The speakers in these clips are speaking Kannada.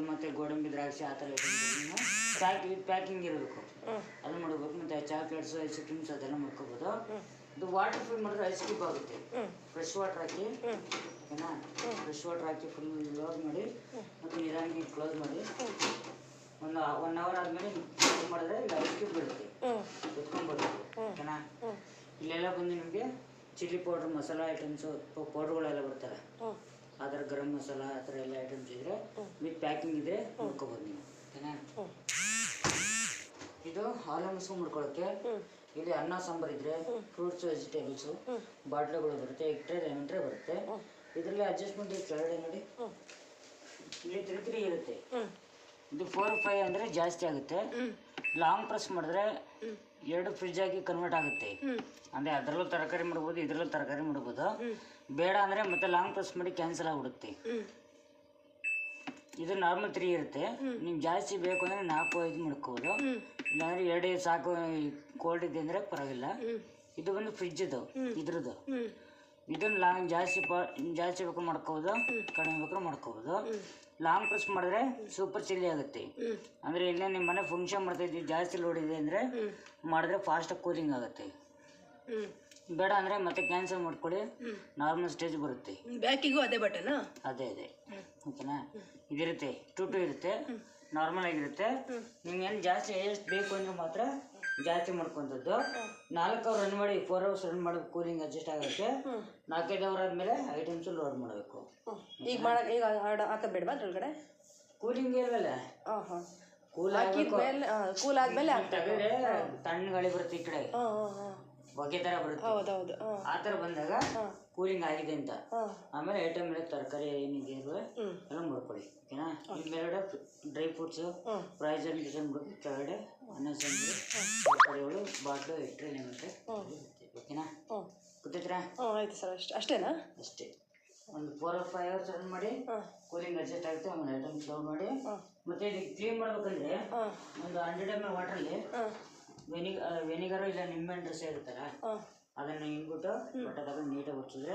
ಮತ್ತೆ ಗೋಡಂಬಿ ದ್ರಾಕ್ಷಿ ಆ ಥರ ಪ್ಯಾಕ್ ಪ್ಯಾಕಿಂಗ್ ಪ್ಯಾಕಿಂಗ್ ಇರಬೇಕು. ಅದು ಮಾಡ್ಬೇಕು ಮತ್ತೆ ಚಾಕ್ಲೇಟ್ಸ್ ಐಸ್ ಕ್ರೀಮ್ಸ್ ಅದೆಲ್ಲ ಮಾಡ್ಕೋಬೋದು. ಇದು ವಾಟರ್ ಫಿಲ್ ಮಾಡಿದ್ರೆ ಐಸ್ ಕ್ಯೂಬ್ ಆಗುತ್ತೆ. ಫ್ರೆಶ್ ವಾಟರ್ ಹಾಕಿ. ಓಕೆನಾ? ಫ್ರೆಶ್ ವಾಟರ್ ಹಾಕಿ ಫುಲ್ ಲೋಡ್ ಮಾಡಿ ಮತ್ತು ನಿಧಾನಕ್ಕೆ ಕ್ಲೋಸ್ ಮಾಡಿ ಒಂದು ಒನ್ ಅವರ್ ಆದಮೇಲೆ ಕ್ಲೋಸ್ ಮಾಡಿದ್ರೆ ಇಲ್ಲಿ ಐಸ್ ಕ್ಯೂಬ್ ಬರುತ್ತೆ ಎತ್ಕೊಂಡ್ಬರ್ಬೇಕು ಓಕೆನಾ? ಇಲ್ಲೆಲ್ಲ ಬಂದು ನಿಮಗೆ ಚಿಲ್ಲಿ ಪೌಡ್ರ್ ಮಸಾಲ ಐಟಮ್ಸು ಪೌಡ್ರ್ಗಳೆಲ್ಲ ಬರ್ತಾರೆ. ಆ ಥರ ಗರಂ ಮಸಾಲ ಆ ಥರ ಎಲ್ಲ ಐಟಮ್ಸ್ ಇದ್ರೆ ವಿತ್ ಪ್ಯಾಕಿಂಗ್ ಇದ್ರೆ ನೋಡ್ಕೋಬೋದು ನೀವು. ಓಕೆನಾ? ಇದು ಹಾಲು ಮುಡ್ಕೊಳ್ಳೋಕೆ ಮಾಡ್ಕೊಳ್ಳೋಕ್ಕೆ ಇಲ್ಲಿ ಅನ್ನ ಸಾಂಬಾರ್ ಇದ್ರೆ ಫ್ರೂಟ್ಸ್ ವೆಜಿಟೇಬಲ್ಸು ಬಾಟ್ಲುಗಳು ಬರುತ್ತೆ ಎಗ್ ಟ್ರೇ ಲೆಮನ್ ಟ್ರೇ ಬರುತ್ತೆ ಇದರಲ್ಲಿ ಅಡ್ಜಸ್ಟ್ಮೆಂಟ್ ಕೆಳಗಡೆ ನೋಡಿ. ಇಲ್ಲಿ ತ್ರೀ ತ್ರೀ ಇರುತ್ತೆ. ಇದು ಫೋರ್ ಫೈವ್ ಅಂದರೆ ಜಾಸ್ತಿ ಆಗುತ್ತೆ. ಲಾಂಗ್ ಪ್ರೆಸ್ ಮಾಡಿದ್ರೆ ಎರಡು ಫ್ರಿಜ್ ಆಗಿ ಕನ್ವರ್ಟ್ ಆಗುತ್ತೆ. ಅಂದರೆ ಅದರಲ್ಲೂ ತರಕಾರಿ ಮಾಡ್ಬೋದು ಇದರಲ್ಲೂ ತರಕಾರಿ ಮಾಡ್ಬೋದು. ಬೇಡ ಅಂದರೆ ಮತ್ತೆ ಲಾಂಗ್ ಪ್ರೆಸ್ ಮಾಡಿ ಕ್ಯಾನ್ಸಲ್ ಆಗಿಬಿಡುತ್ತೆ. ಇದು ನಾರ್ಮಲ್ ತ್ರೀ ಇರುತ್ತೆ. ನಿಮ್ಗೆ ಜಾಸ್ತಿ ಬೇಕು ಅಂದರೆ ನಾಲ್ಕು ಐದು ಮಾಡ್ಕೋಬೋದು. ಇಲ್ಲಾಂದ್ರೆ ಎರಡು ಸಾಕು ಕೋಲ್ಡ್ ಇದೆ ಅಂದರೆ ಪರವಾಗಿಲ್ಲ. ಇದು ಬಂದು ಫ್ರಿಜ್ ಇದು ಇದ್ರದ್ದು. ಇದನ್ನ ಲಾಂಗ್ ಜಾಸ್ತಿ ಪ ಜಾಸ್ತಿ ಬೇಕು ಮಾಡ್ಕೋಬೋದು ಕಡಿಮೆ ಬೇಕು ಮಾಡ್ಕೋಬೋದು. ಲಾಂಗ್ ಪ್ರೆಸ್ ಮಾಡಿದ್ರೆ ಸೂಪರ್ ಚಿಲ್ಲಿ ಆಗುತ್ತೆ. ಅಂದರೆ ಇಲ್ಲೇ ನಿಮ್ಮ ಮನೆ ಫಂಕ್ಷನ್ ಮಾಡ್ತಾ ಇದ್ದೀವಿ ಜಾಸ್ತಿ ಲೋಡ್ ಇದೆ ಅಂದರೆ ಮಾಡಿದ್ರೆ ಫಾಸ್ಟಾಗಿ ಕೂಲಿಂಗ್ ಆಗುತ್ತೆ. ಬೇಡ ಅಂದರೆ ಮತ್ತೆ ಕ್ಯಾನ್ಸಲ್ ಮಾಡ್ಕೊಳ್ಳಿ ನಾರ್ಮಲ್ ಸ್ಟೇಜ್ ಬರುತ್ತೆ. ಬ್ಯಾಕಿಗೂ ಅದೇ ಬಟನ್ ಅದೇ ಅದೇ. ಓಕೆನಾ ಇದಿರುತ್ತೆ ಟು ಟು ಇರುತ್ತೆ ನಾರ್ಮಲ್ ಆಗಿರುತ್ತೆ. ನಿಮ್ಗೆ ಏನು ಜಾಸ್ತಿ ಎಷ್ಟು ಬೇಕು ಅಂದ್ರೆ ಮಾತ್ರ ಜಾಸ್ತಿ ಮಾಡ್ಕೊಂಡದ್ದು ನಾಲ್ಕು ಅವರ್ ರನ್ ಮಾಡಿ ಫೋರ್ ಅವರ್ಸ್ ರನ್ ಮಾಡಿ ಕೂಲಿಂಗ್ ಅಡ್ಜಸ್ಟ್ ಆಗುತ್ತೆ. ನಾಲ್ಕೈದು ಅವರ್ ಆದಮೇಲೆ ಐಟಮ್ಸ್ ಲೋಡ್ ಮಾಡಬೇಕು. ಈಗ ಮಾಡಕ್ ಈಗ ಬೇಡವಾ ಅದ್ರೊಳಗಡೆ? ಕೂಲಿಂಗ್ ಹಾಂ ಕೂಲ್ ಹಾಕಿದ್ಮೇಲೆ ಕೂಲ್ ಆದ್ಮೇಲೆ ತಣ್ಣ ಗಾಳಿ ಬರುತ್ತೆ ಈ ಕಡೆ. ಹೊಗೆ ಥರ ಬರುತ್ತೆ. ಆ ಥರ ಬಂದಾಗ ಕೂಲಿಂಗ್ ಆಗಿದೆ ಅಂತ. ಆಮೇಲೆ ಐಟಮ್ ಎಲ್ಲ ತರಕಾರಿ ಏನಿದೆ. ಎಲ್ಲ ಮಾಡ್ಕೊಳ್ಳಿ ಓಕೆನಾ? ಮೇಲ್ಗಡೆ ಡ್ರೈ ಫ್ರೂಟ್ಸು. ಪ್ರೈಸನ್ ಡಿಸೈನ್ ಬಿಟ್ಟು ಕೆಳಗಡೆ ಅನ್ನ ಸಾಂಬಾರು ತರಕಾರಿಗಳು ಬಾಟ್ಲು ಇಟ್ಟರೆ ನಿಮಗೆ ಓಕೆನಾ? ಗೊತ್ತಿದ್ರಾ ಹ್ಞೂ ಆಯ್ತು ಸರ್ ಅಷ್ಟೇ ಅಷ್ಟೇನಾ? ಅಷ್ಟೇ. ಒಂದು four or five hours run ಮಾಡಿ ಕೂಲಿಂಗ್ ಅಡ್ಜಸ್ಟ್ ಆಗುತ್ತೆ ಆಮೇಲೆ ಐಟಮ್ ಸ್ಲೋ ಮಾಡಿ. ಮತ್ತೆ ಇದು ಕ್ಲೀನ್ ಮಾಡ್ಬೇಕಂದ್ರೆ ಒಂದು ಹಂಡ್ರೆಡ್ ಎಂ ಎಲ್ ವಾಟ್ರಲ್ಲಿ ವೆನಿಗ ವೆನಿಗರು ಇಲ್ಲ ನಿಂಬೆಹಣ್ಣು ರಸ ಇರುತ್ತಲ್ಲ ಅದನ್ನು ಹಿಂಗ್ಬಿಟ್ಟು ಬಟ್ಟೆ ತಗೊಂಡು ನೀಟಾಗಿ ಒರೆಸಿದ್ರೆ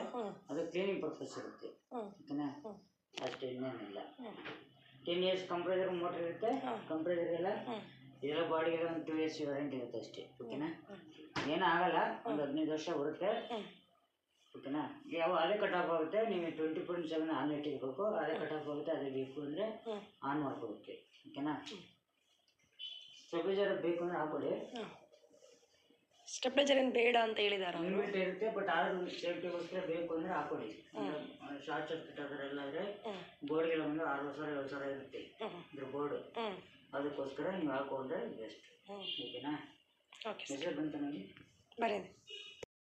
ಅದು ಕ್ಲೀನಿಂಗ್ ಪರ್ಪಸ್ ಇರುತ್ತೆ ಹ್ಞೂ ಓಕೆನಾ ಹ್ಞೂ ಅಷ್ಟೇ ಇನ್ನೇನಿಲ್ಲ ಹ್ಞೂ ಟೆನ್ ಇಯರ್ಸ್ ಕಂಪ್ರೆಸರ್ ಮೋಟರ್ ಇರುತ್ತೆ. ಕಂಪ್ರೆಸರ್ ಎಲ್ಲ ಇದೆಲ್ಲ ಬಾಡಿಗೆ ಒಂದು ಟೂ ಇಯರ್ಸ್ ವ್ಯಾರಂಟಿ ಇರುತ್ತೆ ಅಷ್ಟೇ. ಓಕೆನಾ? ಏನೂ ಆಗಲ್ಲ. ಒಂದು ಹದಿನೈದು ವರ್ಷ ಬರುತ್ತೆ. ಓಕೆನಾ? ಯಾವ ಅದೇ ಕಟ್ ಆಫ್ ಆಗುತ್ತೆ. ನೀವು ಟ್ವೆಂಟಿ ಪಾಯಿಂಟ್ ಸೆವೆನ್ ಆನ್ ಇಟ್ಟಿರ್ಬೇಕು ಅದೇ ಕಟ್ ಆಫ್ ಆಗುತ್ತೆ. ಅದೇ ಬೇಕು ಅಂದರೆ ಆನ್ ಮಾಡ್ಕೋಬೇಕು ಓಕೆನಾ? ಸ್ಟೆಬಿಲೈಸರ್ ಬೇಕು ಅಂದರೆ ಹಾಕೊಳ್ಳಿ ಸ್ಟೆಪ್ಲೈಜರ್ ಏನು ಬೇಡ ಅಂತ ಹೇಳಿದಾರ ಲಿಮಿಟ್ ಇರುತ್ತೆ ಬಟ್ ಆದ್ರೂ ಸೇಫ್ಟಿಗೋಸ್ಕರ ಬೇಕು ಅಂದರೆ ಹಾಕೊಳ್ಳಿ ಶಾರ್ಟ್ ಸರ್ಕ್ಯೂಟ್ ಅದರೆಲ್ಲ ಆದರೆ ಬೋರ್ಡ್ಗೆಲ್ಲ ಒಂದು ಆರು ಸಾವಿರ ಏಳು ಸಾವಿರ ಇರುತ್ತೆ. ಇದ್ರ ಬೋರ್ಡು. ಅದಕ್ಕೋಸ್ಕರ ನೀವು ಹಾಕೊಂಡ್ರೆ ಬೆಸ್ಟ್. ಓಕೆನಾ? ಓಕೆ ಮೆಸೇಜ್ ಬಂತು ನನಗೆ ಬರೀ